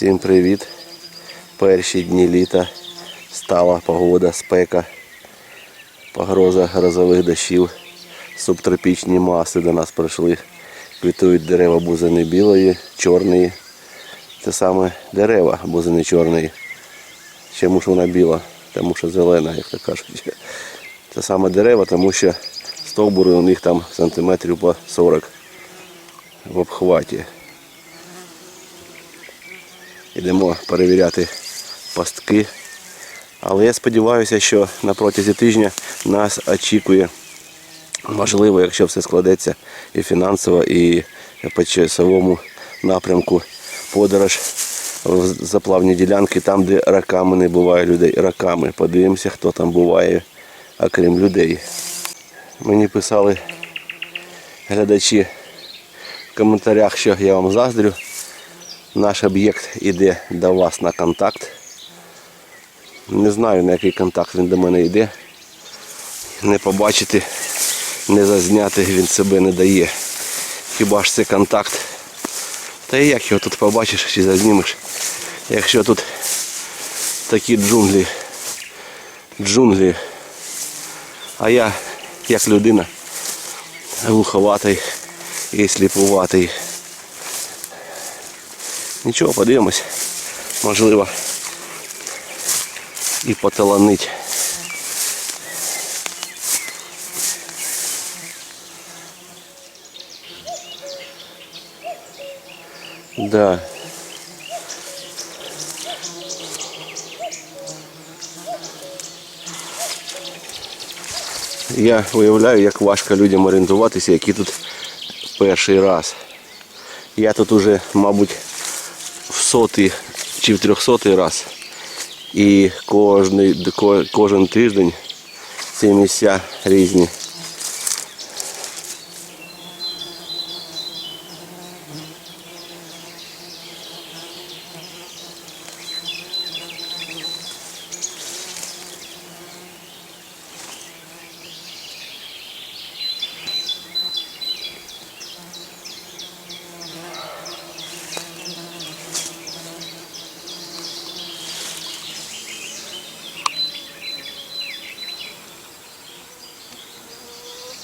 Всім привіт. Перші дні літа стала погода, спека, погроза грозових дощів, субтропічні маси до нас прийшли. Квітують дерева бузини білої, чорної. Це саме дерева бузини чорної. Чому ж вона біла? Тому що зелена, як то кажуть. Це саме дерева, тому що стовбури у них там сантиметрів по 40 в обхваті. Йдемо перевіряти пастки. Але я сподіваюся, що на протязі тижня нас очікує, можливо, якщо все складеться і фінансово, і по часовому напрямку подорож в заплавні ділянки, там, де раками не буває людей. Раками. Подивимося, хто там буває, окрім людей. Мені писали глядачі в коментарях, що я вам заздрю. Наш об'єкт іде до вас на контакт. Не знаю на який контакт він до мене йде. Не побачити, не зазняти він себе не дає. Хіба ж це контакт? Та і як його тут побачиш чи зазнімеш, якщо тут такі джунглі, джунглі, а я як людина глуховатий і сліпуватий. Нічого, подивимось. Можливо. І поталанить. Да. Я уявляю, як важко людям орієнтуватися, які тут перший раз. Я тут уже, мабуть, в сотий чи в трьохсотий раз. І кожний, ко- кожен тиждень ці місця різні.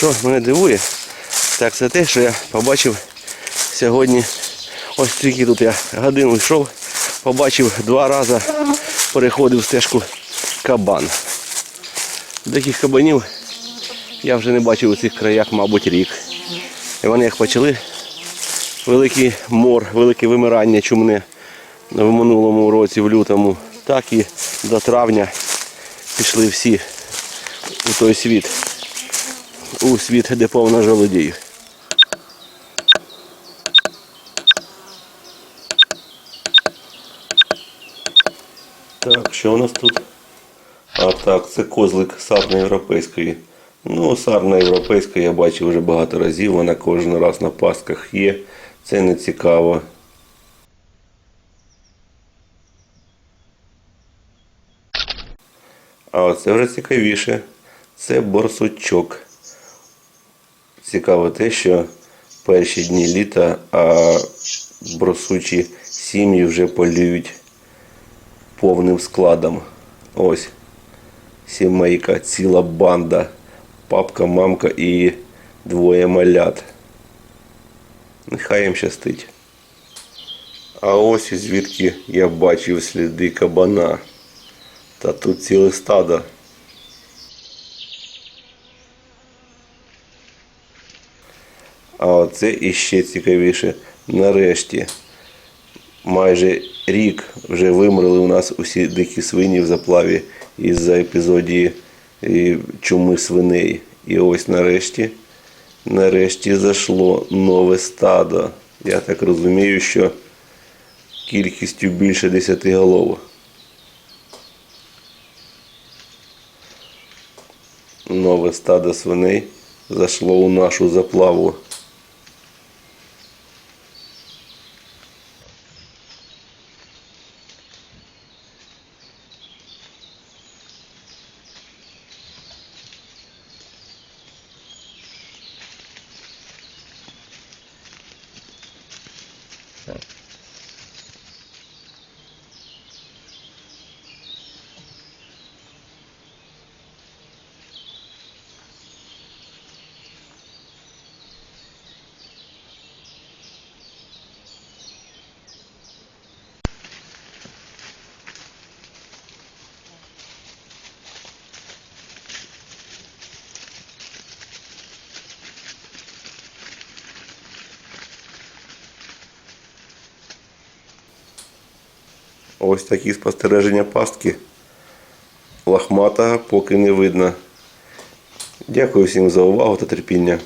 Що мене дивує, так це те, що я побачив сьогодні, ось тільки тут я годину йшов, побачив два рази, переходив стежку кабан. Таких кабанів я вже не бачив у цих краях, мабуть, рік. І вони як почали великий мор, велике вимирання чумне в минулому році, в лютому, так і до травня пішли всі у той світ у світ, де повно жолодіїв. Так, що у нас тут? А так, це козлик сарна європейської. Ну, сарна європейська я бачив вже багато разів, вона кожен раз на пастках є. Це не цікаво. А оце вже цікавіше. Це борсучок. Цікаво те, що перші дні літа, а бросучі сім'ї вже полюють повним складом. Ось сімейка, ціла банда, папка, мамка і двоє малят. Нехай їм щастить. А ось і звідки я бачив сліди кабана. Та тут ціле стадо. А оце іще цікавіше. Нарешті майже рік вже вимерли у нас усі дикі свині в заплаві із-за епізодії чуми свиней. І ось нарешті, нарешті зайшло нове стадо. Я так розумію, що кількістю більше 10 голов. Нове стадо свиней зайшло у нашу заплаву. So. Ось такі спостереження пастки. Лахматого поки не видно. Дякую всім за увагу та терпіння.